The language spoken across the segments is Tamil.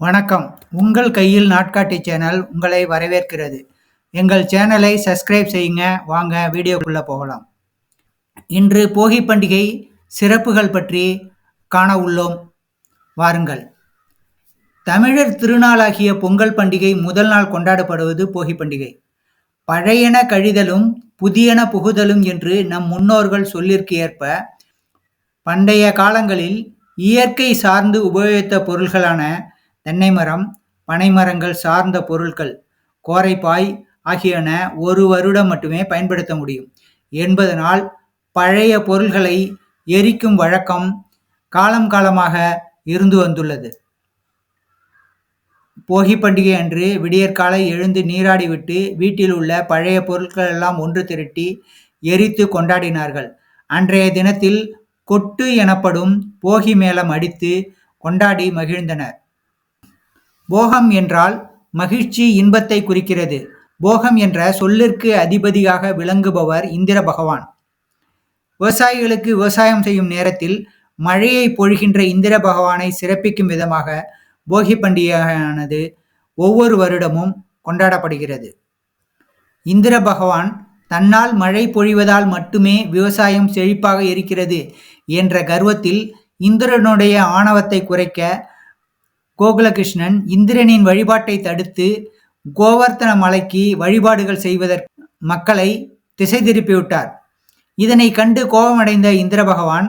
வணக்கம். உங்கள் கையில் நாட்காட்டி சேனல் உங்களை வரவேற்கிறது. எங்கள் சேனலை சப்ஸ்கிரைப் செய்யுங்க. வாங்க வீடியோக்குள்ளே போகலாம். இன்று போகி பண்டிகை சிறப்புகள் பற்றி காண உள்ளோம். வாருங்கள். தமிழர் திருநாளாகிய பொங்கல் பண்டிகை முதல் நாள் கொண்டாடப்படுவது போகி பண்டிகை. பழையன கழிதலும் புதியன புகுதலும் என்று நம் முன்னோர்கள் சொல்லிற்கு ஏற்ப பண்டைய காலங்களில் இயற்கை சார்ந்து உபயோகித்த பொருள்களான தென்னை மரம் பனைமரங்கள் சார்ந்த பொருட்கள் கோரைப்பாய் ஆகியன ஒரு வருடம் மட்டுமே பயன்படுத்த முடியும். என்பதனால் பழைய பொருள்களை எரிக்கும் வழக்கம் காலம் காலமாக இருந்து வந்துள்ளது. போகி பண்டிகை அன்று விடியற்காலை எழுந்து நீராடிவிட்டு வீட்டில் உள்ள பழைய பொருட்கள் எல்லாம் ஒன்று திரட்டி எரித்து கொண்டாடினார்கள். அன்றைய தினத்தில் கொட்டு எனப்படும் போகி மேளம் அடித்து கொண்டாடி மகிழ்ந்தனர். போகம் என்றால் மகிழ்ச்சி இன்பத்தை குறிக்கிறது. போகம் என்ற சொல்லிற்கு அதிபதியாக விளங்குபவர் இந்திர பகவான். விவசாயிகளுக்கு விவசாயம் செய்யும் நேரத்தில் மழையை பொழிகின்ற இந்திர பகவானை சிறப்பிக்கும் விதமாக போகி பண்டிகையானது ஒவ்வொரு வருடமும் கொண்டாடப்படுகிறது. இந்திர பகவான் தன்னால் மழை பொழிவதால் மட்டுமே விவசாயம் செழிப்பாக இருக்கிறது என்ற கர்வத்தில் இந்திரனுடைய ஆணவத்தை குறைக்க கோகுலகிருஷ்ணன் இந்திரனின் வழிபாட்டை தடுத்து கோவர்த்தன மலைக்கு வழிபாடுகள் செய்வதற்கு மக்களை திசை திருப்பிவிட்டார். இதனை கண்டு கோபமடைந்த இந்திர பகவான்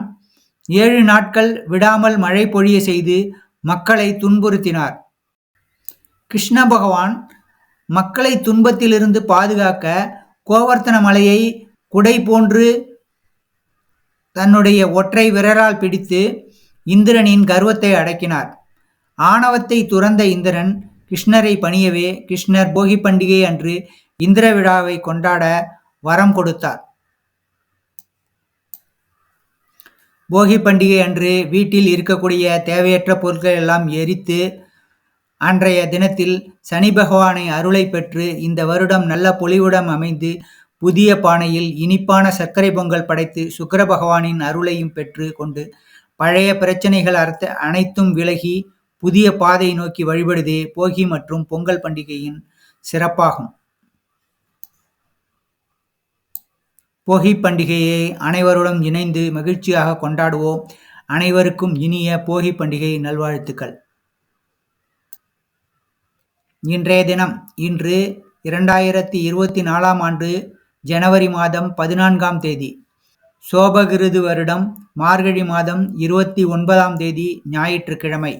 ஏழு நாட்கள் விடாமல் மழை பொழிய செய்து மக்களை துன்புறுத்தினார். கிருஷ்ண பகவான் மக்களை துன்பத்திலிருந்து பாதுகாக்க கோவர்த்தன மலையை குடை போன்று தன்னுடைய ஒற்றை விரலால் பிடித்து இந்திரனின் கர்வத்தை அடக்கினார். ஆணவத்தை துறந்த இந்திரன் கிருஷ்ணரை பணியவே கிருஷ்ணர் போகி பண்டிகை அன்று இந்திர விழாவை கொண்டாட வரம் கொடுத்தார். போகி பண்டிகை அன்று வீட்டில் இருக்கக்கூடிய தேவையற்ற பொருட்கள் எல்லாம் எரித்து அன்றைய தினத்தில் சனி பகவானை அருளை பெற்று இந்த வருடம் நல்ல பொலிவுடம் அமைந்து புதிய பானையில் இனிப்பான சர்க்கரை பொங்கல் படைத்து சுக்கர பகவானின் அருளையும் பெற்று கொண்டு பழைய பிரச்சனைகள் அர்த்த அனைத்தும் விலகி புதிய பாதையை நோக்கி வழிபடுதே போகி மற்றும் பொங்கல் பண்டிகையின் சிறப்பாகும். போகி பண்டிகையை அனைவருடன் இணைந்து மகிழ்ச்சியாக கொண்டாடுவோம். அனைவருக்கும் இனிய போகி பண்டிகை நல்வாழ்த்துக்கள். இன்றைய தினம் இன்று இரண்டாயிரத்தி இருபத்தி நாலாம் ஆண்டு ஜனவரி மாதம் பதினான்காம் தேதி சோபகிருது வருடம் மார்கழி மாதம் இருபத்தி ஒன்பதாம் தேதி ஞாயிற்றுக்கிழமை.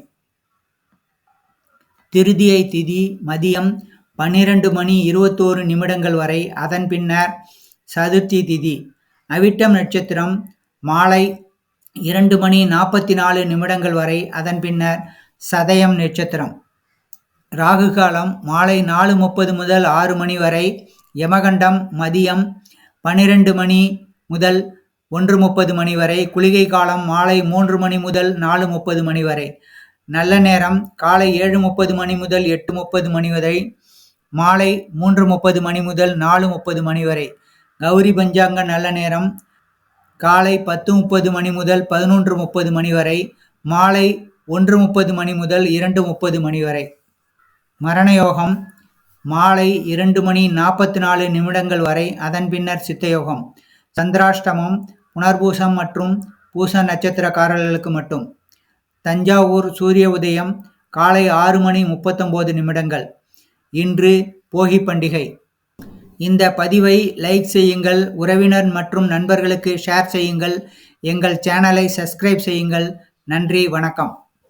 திருதியை திதி மதியம் பன்னிரண்டு மணி இருபத்தோரு நிமிடங்கள் வரை அதன் பின்னர் சதுர்த்தி திதி. அவிட்டம் நட்சத்திரம் மாலை இரண்டு மணி நாற்பத்தி நாலு நிமிடங்கள் வரை அதன் பின்னர் சதயம் நட்சத்திரம். ராகு காலம் மாலை நாலு முப்பது முதல் ஆறு மணி வரை யமகண்டம் மதியம் பன்னிரெண்டு மணி முதல் ஒன்று முப்பது மணி வரை குளிகை காலம் மாலை மூன்று மணி முதல் நாலு முப்பது மணி வரை. நல்ல நேரம். காலை ஏழு முப்பது மணி முதல் எட்டு முப்பது மணி வரை. மாலை மூன்று முப்பது மணி முதல் நாலு முப்பது மணி வரை. கௌரி பஞ்சாங்க நல்ல நேரம். காலை பத்து முப்பது மணி முதல் பதினொன்று முப்பது மணி வரை. மாலை ஒன்று முப்பது மணி முதல் இரண்டு முப்பது மணி வரை. மரணயோகம் மாலை இரண்டு மணி நாற்பத்தி நாலு நிமிடங்கள் வரை. அதன் பின்னர் சித்தயோகம் சந்திராஷ்டமம் புனர்பூசம் மற்றும் பூச நட்சத்திரக்காரர்களுக்கு மட்டும். தஞ்சாவூர் சூரிய உதயம் காலை ஆறு மணி முப்பத்தொம்போது நிமிடங்கள். இன்று போகி பண்டிகை. இந்த பதிவை லைக் செய்யுங்கள் உறவினர் மற்றும் நண்பர்களுக்கு ஷேர் செய்யுங்கள் எங்கள் சேனலை சப்ஸ்கிரைப் செய்யுங்கள். நன்றி வணக்கம்.